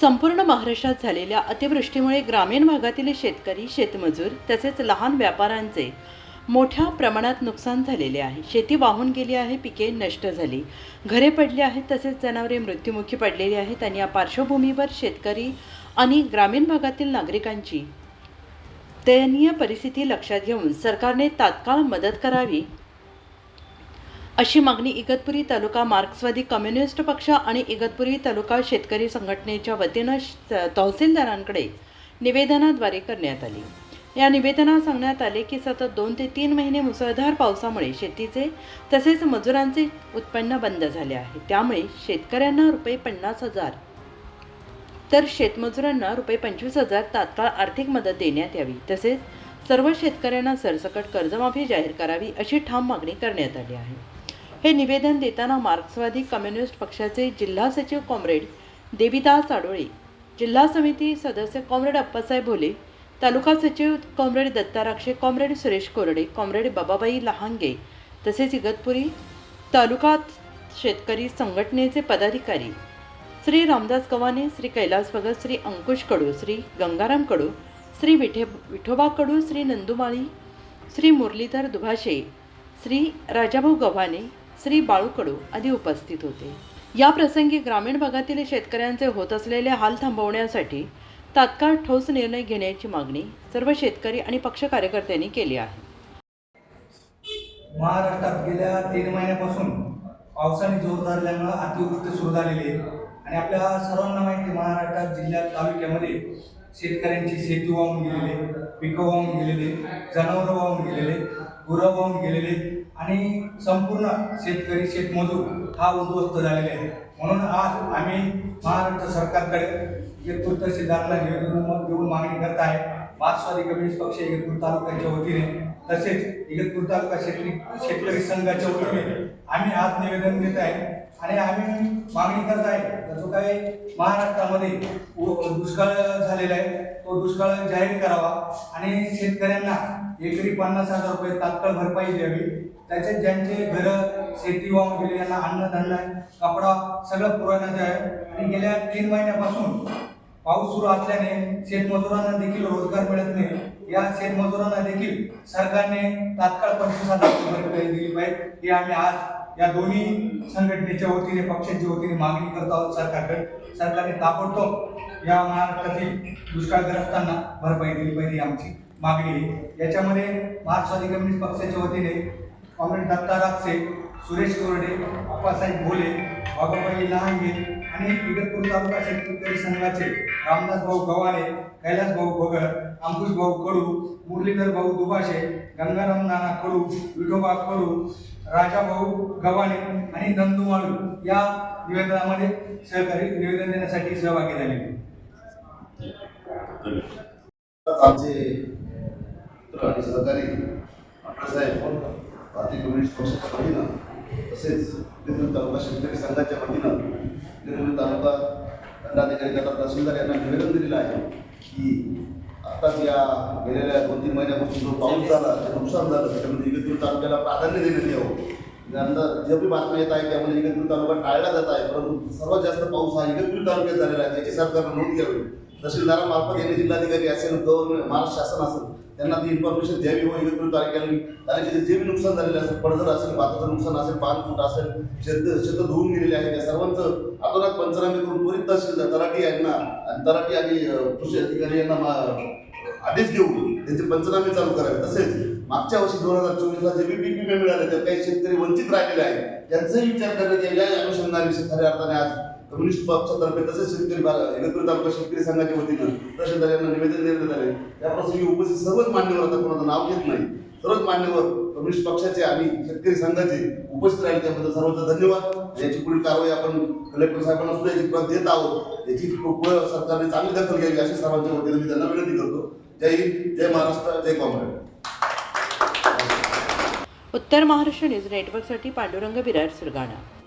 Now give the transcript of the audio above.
संपूर्ण महाराष्ट्रात झालेल्या अतिवृष्टीमुळे ग्रामीण भागातील शेतकरी शेतमजूर तसेच लहान व्यापाऱ्यांचे मोठ्या प्रमाणात नुकसान झालेले आहे. शेती वाहून गेली आहे पिके नष्ट झाली. घरे पडली आहेत तसेच जनावरे मृत्युमुखी पडलेली आहेत आणि या पार्श्वभूमीवर शेतकरी आणि ग्रामीण भागातील नागरिकांची दयनीय परिस्थिती लक्षात घेऊन सरकारने तात्काळ मदत करावी अशी मागणी इगतपुरी तालुका मार्क्सवादी कम्युनिस्ट पक्ष आणि इगतपुरी तालुका शेतकरी संघटनेच्या वतीनं श- तहसीलदारांकडे निवेदनाद्वारे करण्यात आली. या निवेदनात सांगण्यात आले की सतत दोन ते तीन महिने मुसळधार पावसामुळे शेतीचे तसेच मजुरांचे उत्पन्न बंद झाले आहे. त्यामुळे शेतकऱ्यांना रुपये पन्नास हजार तर शेतमजुरांना रुपये पंचवीस हजार तात्काळ आर्थिक मदत देण्यात यावी. तसेच सर्व शेतकऱ्यांना सरसकट कर्जमाफी जाहीर करावी अशी ठाम मागणी करण्यात आली आहे. हे निवेदन देताना मार्क्सवादी कम्युनिस्ट पक्षाचे जिल्हा सचिव कॉम्रेड देविदास आडोळे जिल्हा समिती सदस्य कॉम्रेड अप्पासाहेब भोले तालुका सचिव comrade Datta Rakshe comrade Suresh Korde comrade बाबाबाई लहांगे तसेच इगतपुरी तालुका शेतकरी संघटनेचे पदाधिकारी श्री रामदास गव्हाणे श्री कैलास भगत श्री अंकुश कडू श्री गंगाराम कडू श्री विठे विठोबा कडू श्री नंदुमाळी श्री मुरलीधर दुभाषे श्री राजाभाऊ गव्हाणे श्री बाळूकडू आदी उपस्थित होते. या प्रसंगी ग्रामीण भागातील शेतकऱ्यांचे होत असलेले हाल थांबवण्यासाठी तात्काळ ठोस निर्णय घेण्याची मागणी सर्व शेतकरी आणि पक्ष कार्यकर्त्यांनी केली आहे. महाराष्ट्रात गेल्या तीन महिन्यापासून पावसाने जोर धरल्यामुळं अतिवृष्टी सुरू झालेली आहे. आणि आपल्या सर्वांना माहिती महाराष्ट्रात जिल्ह्यात तालुक्यामध्ये शेतकऱ्यांची शेती वाहून गेलेली पिकं वाहून गेलेले जनावरं वाहून गेलेले गुरं वाहून गेलेले आणि संपूर्ण शेतकरी शेतमजूर हा उद्ध्वस्त झालेला आहे म्हणून आज आम्ही महाराष्ट्र सरकारकडे इगतपूर तहसीलदारांना निवेदन देऊन मागणी करत आहे. मार्क्सवादी कम्युनिस्ट पक्ष इगतपूर तालुक्याच्या वतीने तसेच इगतपूर तालुका शेतकरी शेतकरी संघाच्या वतीने आम्ही आज निवेदन देत आहे आणि आम्ही मागणी करत आहे. तर जो काही महाराष्ट्रामध्ये दुष्काळ झालेला आहे तो दुष्काळ जाहीर करावा आणि शेतकऱ्यांना एकरी पन्नास हजार रुपये तात्काळ भरपाई द्यावी. त्याच्यात ज्यांचे घरं शेती वाहून गेले यांना अन्नधान्य कपडा सगळं पुरवण्यात आहे आणि गेल्या तीन महिन्यापासून पाऊस सुरू असल्याने शेतमजुरांना देखील रोजगार मिळत नाही. या शेतमजुरांना देखील सरकारने तात्काळ पंचवीस हजार रुपये भरपाई दिली पाहिजे हे आम्ही आज या दोन्ही संघटनेच्या वतीने पक्षांच्या वतीने मागणी करत आहोत सरकारकडे. सरकारने ताबडतोब या महाराष्ट्रातील दुष्काळग्रस्तांना भरपाई दिली पाहिजे आमची मागणी आहे. याच्यामध्ये मार्क्सवादी कम्युनिस्ट पक्षाच्या वतीने कॉम्रेड दत्ता राक्षे सुरेश कोरडे अप्पासाहेब भोले बाबाबाई लहांगे आणि इगतपूर तालुका शेतकरी संघाचे रामदास भाऊ गव्हाणे कैलास भाऊ भगत अंकुश भाऊ कडू मुरलीधर भाऊ दुभाषे गंगाराम नाना कडू विठोबा कडू राजा भाऊ गव्हाणे आणि नंदुमाळू या निवेदनामध्ये सहकारी निवेदन देण्यासाठी सहभागी झाले. आमचे सहकारी अठरा साहेब आपल्यासाहेब भारतीय कम्युनिस्ट पक्षाच्या वतीनं तसेच विदर्भ तालुका शेतकरी संघाच्या वतीनं विदर्भ तालुका दंडाधिकारी तथा तहसीलदार यांना निवेदन दिलेलं आहे की आत्ताच या गेलेल्या दोन तीन महिन्यापासून जो पाऊस झाला जे नुकसान झालं त्याच्यामध्ये इगतपूर तालुक्याला प्राधान्य देण्यात यावं त्यानंतर जे बी बातम्या येत आहे त्यामध्ये इगतपूर तालुका टाळला जात आहे परंतु सर्वात जास्त पाऊस हा इगतपूर तालुक्यात झालेला आहे त्याची सरकारनं नोंद घ्यावी. तहसीलदारामार्फत यांनी जिल्हाधिकारी असेल गव्हर्नमेंट महाराष्ट्र शासन असेल त्यांना ती इन्फॉर्मेशन द्यावी व इगतपूर तालुक्याला तिथे जे बी नुकसान झालेलं असेल पडझड असेल भाताचं नुकसान असेल पान फूट असेल शेत शेत धुवून गेलेले आहे त्या सर्वांचं आतोनात पंचनामे करून त्वरित तहसीलदार तलाठी यांना आणि तलाठी आणि कृषी अधिकारी यांना आदेश देऊन त्यांचे पंचनामे चालू करावे. तसेच मागच्या वर्षी दोन हजार चोवीसला जे बी पी विमे मिळाले तर काही शेतकरी वंचित राहिलेले आहेत त्यांचाही विचार करण्यात यावा या अनुषंगाने खऱ्या अर्थाने आज कम्युनिस्ट पक्षातर्फे तसेच शेतकरी बा- इगतपुरी तालुका शेतकरी संघाच्या वतीनं तहसीलदार यांना निवेदन देण्यात आले. या उपस्थित सर्वच मान्यवर आता कोणाचं नाव घेत नाही. सर्वच मान्यवर कम्युनिस्ट पक्षाचे आणि शेतकरी संघाचे उपस्थित राहिले. त्याबद्दल सर्वांचा धन्यवाद. याची पुढील कारवाई आपण कलेक्टर साहेबांना सुद्धा याची प्रत देत आहोत. याची खूप सरकारने चांगली दखल घ्यावी अशी सर्वांच्या वतीने मी त्यांना विनंती करतो. जय हिंद जय महाराष्ट्र जय कॉम्रेड उत्तर महाराष्ट्र न्यूज नेटवर्कसाठी पांडुरंग बिरार सुरगाणा.